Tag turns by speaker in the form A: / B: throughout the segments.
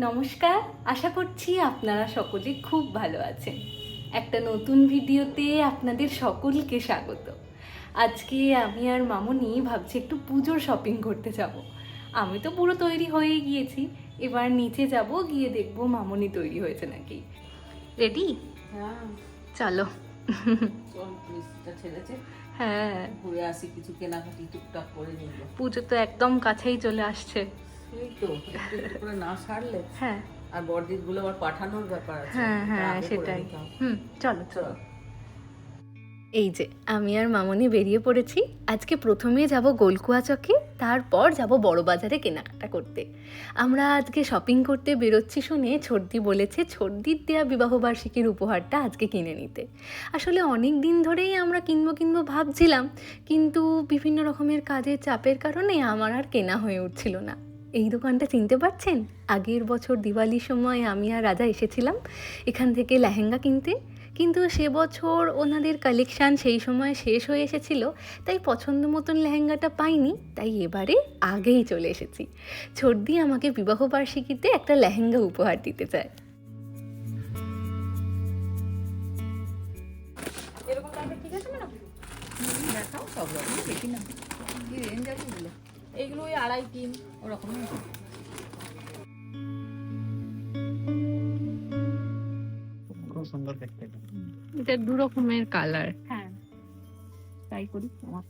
A: নমস্কার আশা করছি আপনারা সকলে খুব ভালো আছেন। একটা নতুন ভিডিওতে আপনাদের সকলকে স্বাগত। আজকে আমি আর মামনি ভাবছি একটু পুজোর শপিং করতে যাব। আমি তো পুরো তৈরি হয়ে গিয়েছি এবার নিচে যাব গিয়ে দেখব মামনি তৈরি হয়েছে নাকি। রেডি
B: হ্যাঁ।
A: চলো।
B: চল
A: হ্যাঁ।
B: ঘুরে আসি কিছু কেনাকাটি টুকটাক করে নিব
A: পুজো তো একদম কাছেই চলে আসছে। হ্যাঁ।
B: আর বড়দিনগুলো আবার পাঠানোর ব্যাপার আছে
A: হ্যাঁ হ্যাঁ সেটাই। হুম চলো
B: চলো।
A: এই যে আমি আর মামনি বেরিয়ে পড়েছি। আজকে প্রথমে যাব গোলকুয়া চকে তারপর যাব বড় বাজারে কেনাকাটা করতে। আমরা আজকে শপিং করতে বেরোচ্ছি শুনে ছর্দি বলেছে ছর্দির দেয়া বিবাহবার্ষিকীর উপহারটা আজকে কিনে নিতে। আসলে অনেক দিন ধরেই আমরা কিনবো কিনবো ভাবছিলাম কিন্তু বিভিন্ন রকমের কাজের চাপের কারণে আমার আর কেনা হয়ে উঠছিল না। এই দোকানটা চিনতে পারছেন? আগের বছর দিওয়ালির সময় আমি আর রাজা এসেছিলাম এখান থেকে লেহেঙ্গা কিনতে। কিন্তু সে বছর ওনাদের কালেকশান সেই সময় শেষ হয়ে এসেছিল, তাই পছন্দ মতন লেহেঙ্গাটা পাইনি, তাই এবারে আগেই চলে এসেছি। ছর্দি আমাকে বিবাহবার্ষিকীতে একটা লেহেঙ্গা উপহার দিতে চায়।
B: ওই আড়াই তিন ওরকম
C: সুন্দর দেখতে।
A: এটা দু রকমের কালার।
B: হ্যাঁ। তাই করি আমার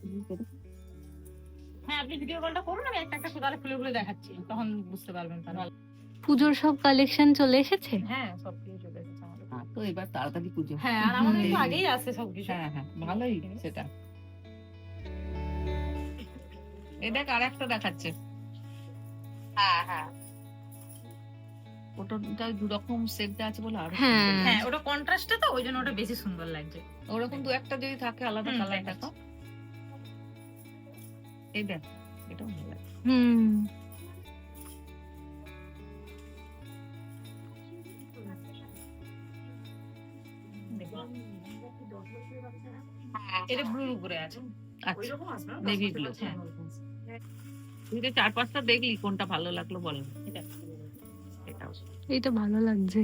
D: হ্যাঁ আপনি ভিডিও কলটা করুন আমি একটা খুলে খুলে দেখাচ্ছি তখন বুঝতে পারবেন তারা
A: পুজোর সব কালেকশন চলে এসেছে?
D: হ্যাঁ সব কিছু চলে এসেছে আমাদের।
B: হ্যাঁ তো এবার তাড়াতাড়ি পুজো।
D: হ্যাঁ আর আমাদের একটু আগেই আসছে সব কিছু
B: হ্যাঁ হ্যাঁ ভালোই সেটা। এটা আর একটা দেখাচ্ছে।
D: হ্যাঁ হ্যাঁ।
B: ওটা দু রকম সেট আছে বলে আর
A: হ্যাঁ।
D: হ্যাঁ ওটা কন্ট্রাস্টে তো ওই জন্য ওটা বেশি সুন্দর লাগছে।
B: ওরকম দু একটা যদি থাকে আলাদা কালার। দেখো। এই দেখ এটাও ভালো লাগে
A: হুম।
D: এটা ব্লুর উপরে আছে।
B: আচ্ছা নেভি ব্লু হ্যাঁ। তুই তো চার পাঁচটা দেখলি কোনটা ভালো লাগল বল।
D: এটা।
A: এটা ভালো লাগছে।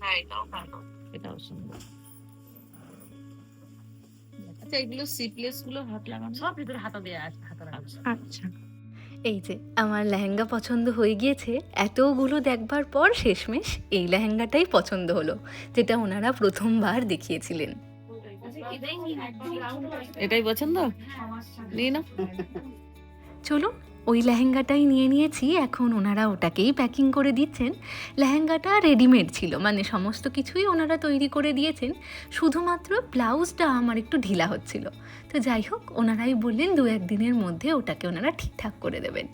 B: হ্যাঁ এটাও ভালো। এটাও সুন্দর। আচ্ছা এগুলো সিপলেসগুলো হাত লাগানো?
D: সব ভিতরে হাতা দেওয়া আছে হাতা রাখা
A: আচ্ছা। এই যে আমার লেহেঙ্গা পছন্দ হয়ে গিয়েছে এতগুলো দেখবার পর শেষমেশ এই লেহেঙ্গাটাই পছন্দ হলো যেটা ওনারা প্রথমবার দেখিয়েছিলেন।
B: এটাই পছন্দ? নিয়ে না
A: চলুন, ওই লেহেঙ্গাটাই নিয়ে নিয়েছি। এখন ওনারা ওটাকেই প্যাকিং করে দিচ্ছেন। লেহেঙ্গাটা রেডিমেড ছিল মানে সমস্ত কিছুই ওনারা তৈরি করে দিয়েছেন। শুধুমাত্র ব্লাউজটা আমার একটু ঢিলা হচ্ছিল। তো যাই হোক, ওনারাই বললেন দু একদিনের মধ্যে ওটাকে ওনারা ঠিকঠাক করে দেবেন।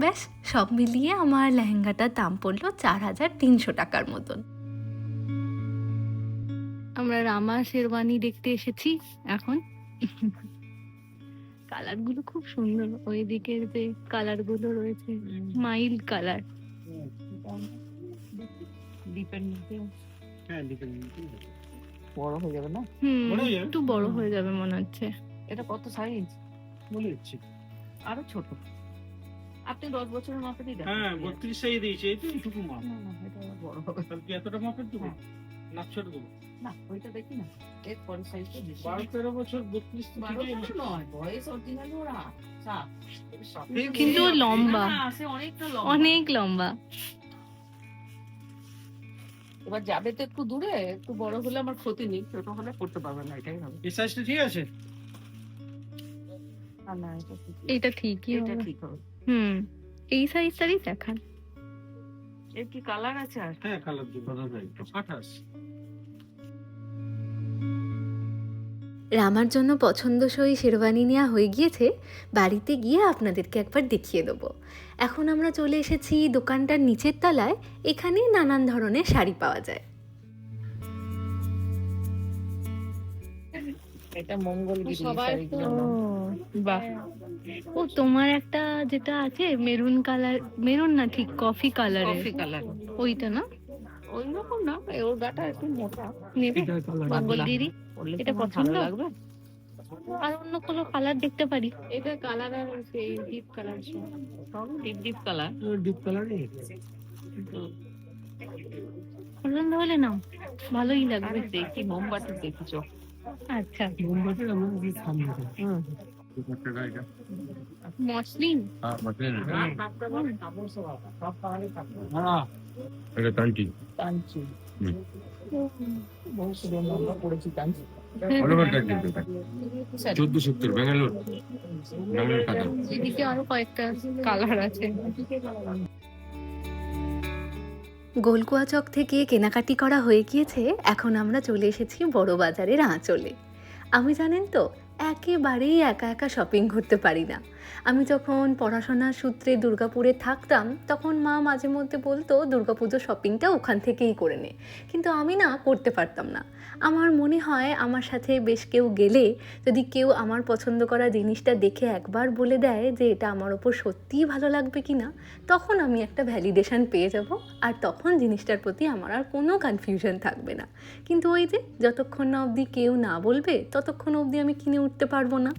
A: ব্যাস, সব মিলিয়ে আমার লেহেঙ্গাটার দাম পড়ল চার হাজার তিনশো টাকার মতন। আমরা রামা শেরওয়ানি দেখতে এসেছি এখন। কালারগুলো খুব সুন্দর। ওই দিকের যে কালারগুলো রয়েছে মাইল্ড কালার
B: ডিপেন্ড
C: হ্যাঁ
B: বড় হয়ে যাবে না?
A: একটু বড় হয়ে যাবে মনে হচ্ছে।
B: এটা কত সাইজ
C: বলে দিচ্ছি।
B: আরও ছোট। আপনি দশ বছরের মাপেরই দেখান।
C: হ্যাঁ বত্রিশ সাইজ দিয়েছি এই তো এইটুকু মাপ।
B: বড় হবে।
C: এতটা মাপের দেবো
B: হ্যাঁ।
C: না ছোট
B: না ওইটা দেখি না। এর পরে সাইজটা বেশি
C: বারো তেরো বছর বত্রিশ তো
B: বারো
C: ঠিকই
B: বছর নয় বয়স অরিজিনাল ওরা।
A: কিন্তু লম্বা।
B: অনেকটা লম্বা।
A: অনেক লম্বা।
B: এবার যাবে তো একটু দূরে একটু বড় হলে আমার ক্ষতি নেই ছোট হলে করতে পারবে না এটাই হবে।
C: এই সাইজটা ঠিক আছে?
B: না না এটা
A: ঠিকই
B: এটা ঠিক হবে।
A: হুম এই সাইজটারই দেখান।
B: এর কি কালার আছে আর?
C: হ্যাঁ কালার দিব দাদা আঠাশ।
A: রামার জন্য পছন্দসই শেরওয়ানি নেওয়া হয়ে গিয়েছে বাড়িতে গিয়ে আপনাদেরকে একবার দেখিয়ে দেবো। এখন আমরা চলে এসেছি দোকানটার নিচের তলায় এখানে নানান ধরনের শাড়ি পাওয়া যায়।
B: এটা মঙ্গলগিরি
D: সবার তো-
B: শাড়িগুলোর
A: বাহ। ও তোমার একটা যেটা আছে মেরুন কালার মেরুন না ঠিক কফি কালারের।
B: Coffee colour.
A: ওইটা না?
B: ওই রকম না ওর গাটা একটু মোটা।
A: নেবে?
C: কালার
A: এটা পছন্দ?
B: লাগবে।
A: আর অন্য কোনো কালার দেখতে পারি?
D: এটা কালার আর সেই deep colour
B: deep deep colour
C: deep কালারই
A: পছন্দ হলে নাও ভালোই লাগবে
B: দেখি মোমবাতি দেখছ?
A: আচ্ছা।
C: মোমবাতি কি সামনে।
A: মসলিন?
E: এটা কাঞ্চি চোদ্দ সত্তর ব্যাঙ্গালোর। ব্যাঙ্গালোর কাতার
A: এদিকে আরও কয়েকটা কালার আছে। গোলকুয়া চক থেকে কেনাকাটি করা হয়ে গিয়েছে এখন আমরা চলে এসেছি বড় বাজারের আঁচলে। আমি জানেন তো একেবারেই একা একা শপিং করতে পারি না। আমি যখন পড়াশোনার সূত্রে দুর্গাপুরে থাকতাম, তখন মা মাঝে মধ্যে বলতো, দুর্গাপুজো শপিংটা ওখান থেকেই করে নে। কিন্তু আমি না করতে পারতাম না। আমার মনে হয় আমার সাথে বেশ কেউ গেলে, যদি কেউ আমার পছন্দ করা জিনিসটা দেখে একবার বলে দেয় যে এটা আমার ওপর সত্যিই ভালো লাগবে কি না, তখন আমি একটা ভ্যালিডেশন পেয়ে যাব, আর তখন জিনিসটার প্রতি আমার আর কোনো কনফিউশন থাকবে না। কিন্তু ওই যে, যতক্ষণ না অবধি কেউ না বলবে, ততক্ষণ অবধি আমি কিনে উঠতে পারব না।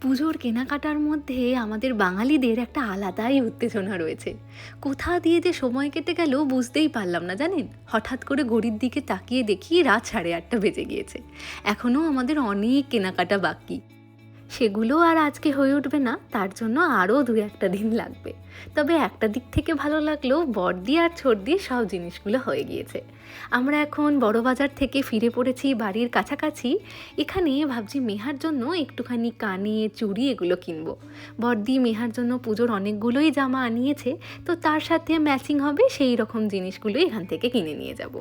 A: পুজোর কেনাকাটার মধ্যে আমাদের বাঙালিদের একটা আলাদাই উত্তেজনা রয়েছে। কোথা দিয়ে যে সময় কেটে গেল বুঝতেই পারলাম না, জানেন? হঠাৎ করে ঘড়ির দিকে তাকিয়ে দেখি রাত সাড়ে আটটা বেজে গিয়েছে। এখনও আমাদের অনেক কেনাকাটা বাকি। সেগুলো আর আজকে হয়ে উঠবে না, তার জন্য আরও দু একটা দিন লাগবে। তবে একটা দিক থেকে ভালো লাগল, বর্দি আর ছোট দিয়ে সব জিনিসগুলো হয়ে গিয়েছে। আমরা এখন বড় বাজার থেকে ফিরে পড়েছি বাড়ির কাছাকাছি। এখানে ভাবছি মেহার জন্য একটুখানি কানে, চুড়ি এগুলো কিনবো। বর্দি মেহার জন্য পুজোর অনেকগুলোই জামা আনিয়েছে, তো তার সাথে ম্যাচিং হবে সেই রকম জিনিসগুলো এখান থেকে কিনে নিয়ে যাব।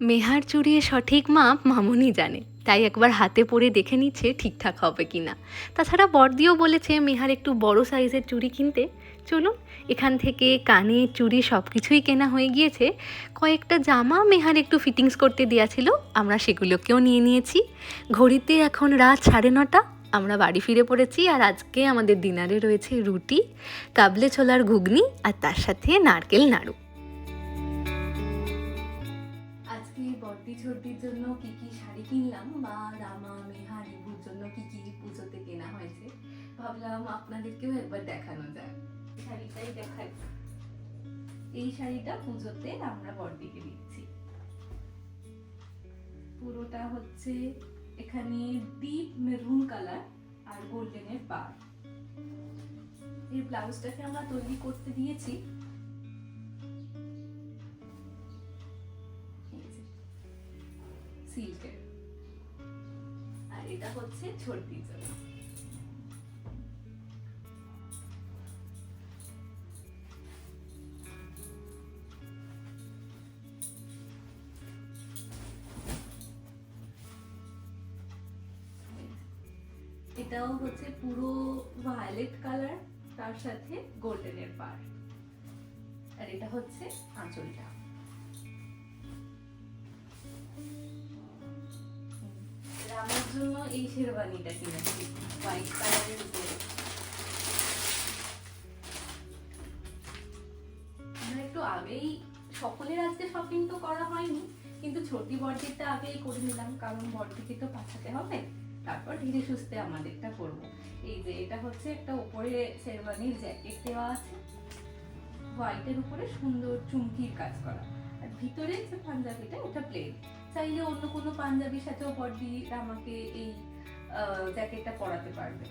A: মেহার চুড়ির সঠিক মাপ মামুনি জানে। তাই একবার হাতে পরে দেখে নিচ্ছে ঠিকঠাক হবে কি না তাছাড়া বর্দিও বলেছে, মেহার একটু বড় সাইজের চুড়ি কিনতে। চলুন, এখান থেকে কানে চুড়ি সব কিছুই কেনা হয়ে গিয়েছে। কয়েকটা জামা মেহার একটু ফিটিংস করতে দেওয়া ছিল, আমরা সেগুলোকেও নিয়ে নিয়েছি। ঘড়িতে এখন রাত সাড়ে নটা, আমরা বাড়ি ফিরে পড়েছি আর আজকে আমাদের ডিনারে রয়েছে রুটি, কাবলে ছোলার ঘুগনি আর তার সাথে নারকেল নাড়ু। আজকে বর্দি ছোটদির জন্য কি কি কিনলাম, বা রামা মেহা রিভুর জন্য কি কি পুজোতে কেনা হয়েছে, ভাবলাম আপনাদেরকেও একবার দেখানো যায় শাড়িটাই দেখাই। এই শাড়িটা পুজোতে আমরা বর্দিকে দিচ্ছি। পুরোটা হচ্ছে এখানে ডিপ মেরুন কালার আর গোল্ডেনের পার এই ব্লাউজটাকে আমরা তৈরি করতে দিয়েছি। সিল্কের এটা হচ্ছে ছোটদির জন্য এটাও হচ্ছে পুরো ভায়োলেট কালার তার সাথে গোল্ডেনের পার আর এটা হচ্ছে আঁচলটা। জন্য এই শেরওয়ানিটা কিনেছি। হোয়াইট কালারের উপরে একটু আগেই সকলের আজকে শপিং তো করা হয়নি, কিন্তু ছোটি বর্দিরটা আগেই করে নিলাম, কারণ বর্দিকে তো পাঠাতে হবে। তারপর ধীরে সুস্থে আমাদেরটা করব। এই যে এটা হচ্ছে একটা উপরে শেরওয়ানির জ্যাকেট দেওয়া আছে। হোয়াইটের উপরে সুন্দর চুমকির কাজ করা। আর ভিতরে যে পাঞ্জাবিটা এটা প্লেন চাইলে অন্য কোনো পাঞ্জাবির সাথেও বডি আমাকে এই জ্যাকেটটা পরাতে পারবে।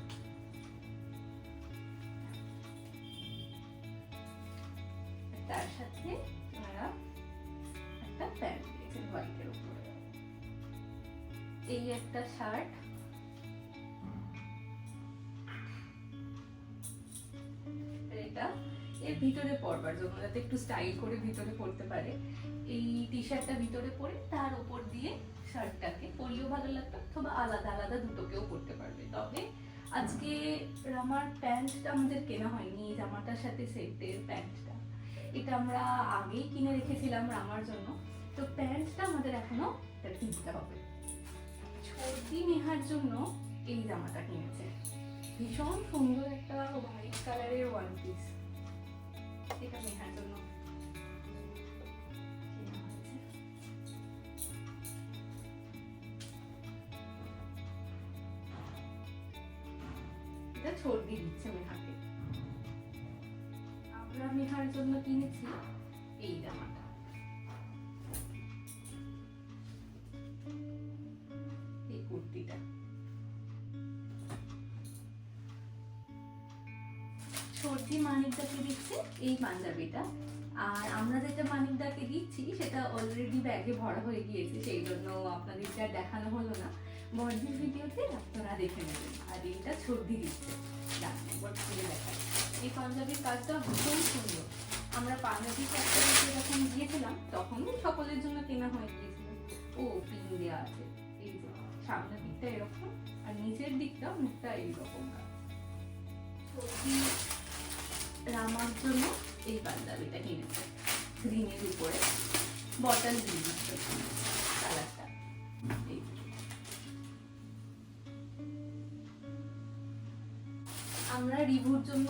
A: তার সাথে ওনারা একটা প্যান্ট এই একটা শার্ট এর ভিতরে পরবার জন্য, যাতে একটু স্টাইল করে ভিতরে পরতে পারে। এই টি শার্টটা ভিতরে পরে তার উপর দিয়ে শার্টটাকে, পরলেও ভালো লাগবে, অথবা আলাদা আলাদা দুটোকেও পরতে পারবে। তবে আজকে আমার প্যান্টটা আমাদের কেনা হয়নি, জামাটার সাথে সেটের প্যান্টটা। এটা আমরা আগেই কিনে রেখেছিলাম রামার জন্য। তো প্যান্টটা আমাদের এখনও কিনতে হবে। ছোটি নেহার জন্য এই জামাটা কিনেছে। ভীষণ সুন্দর একটা হোয়াইট কালারের ওয়ান পিস সেখানে নেহার জন্য এটা সর্দি দিচ্ছে মেহাকে আমরা মেহার জন্য কিনেছি এই জামা মানিকদাকে দিচ্ছে এই পাঞ্জাবিটা। আর আমরা যেটা মানিকদাকে দিচ্ছি, সেটা অলরেডি ব্যাগে ভরা হয়ে গিয়েছে, সেই জন্য আপনাদেরকে আর দেখানো হলো না, বর্ধির ভিডিওতে আপনারা দেখে নেবেন। আর এইটা সর্দি দিচ্ছে। একবার এই পাঞ্জাবির কাজটা ভীষণ সুন্দর। আমরা পাঞ্জাবি ফ্যাক্টরিতে যখন গিয়েছিলাম তখন সকলের জন্য কেনা হয়ে গিয়েছিল। ও, পিন দেওয়া আছে। এই সামনের দিকটা এরকম, আর নিচের দিকটা মুখটা এইরকম। সর্দি রামার জন্য এই পাঞ্জাবিটা কিনেছে গ্রিনের উপরে বটল গ্রিন কালারটা আমরা রিভুর জন্য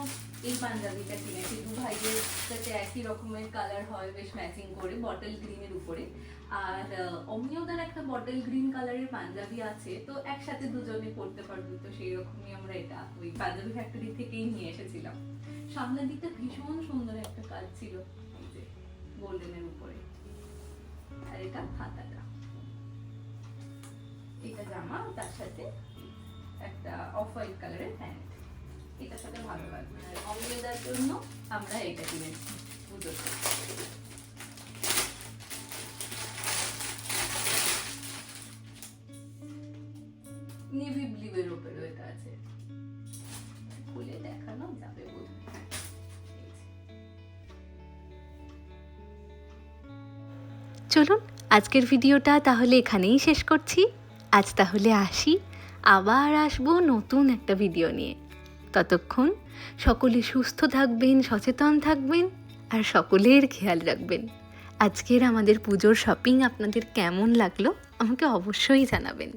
A: এই পাঞ্জাবিটা কিনেছি দু ভাইয়ের সাথে একই রকমের কালার হয়, বেশ ম্যাচিং করে বটল গ্রিনের উপরে। আর অমিয়দার একটা বটল গ্রিন কালারের পাঞ্জাবি আছে, তো একসাথে দুজনে পরতে পারবে, তো সেই রকমই আমরা এটা, ওই পাঞ্জাবি ফ্যাক্টরি থেকেই নিয়ে এসেছিলাম। সামনের দিকটা ভীষণ সুন্দর একটা কাজ ছিল গোল্ডেনের উপরে। আর এটা হাতাটা। এটা জামা, তার সাথে একটা অফ হোয়াইট কালারের প্যান্ট এটার সাথে ভালো লাগবে। জন্য আমরা এটা নেভি ব্লু এর উপরে এটা আছে। খুলে দেখানো যাবে যে। চলুন, আজকের ভিডিওটা তাহলে এখানেই শেষ করছি। আজ তাহলে আসি। আবার আসব নতুন একটা ভিডিও নিয়ে। ততক্ষণ সকলে সুস্থ থাকবেন, সচেতন থাকবেন আর সকলের খেয়াল রাখবেন। আজকের আমাদের পুজোর শপিং আপনাদের কেমন লাগল আমাকে অবশ্যই জানাবেন।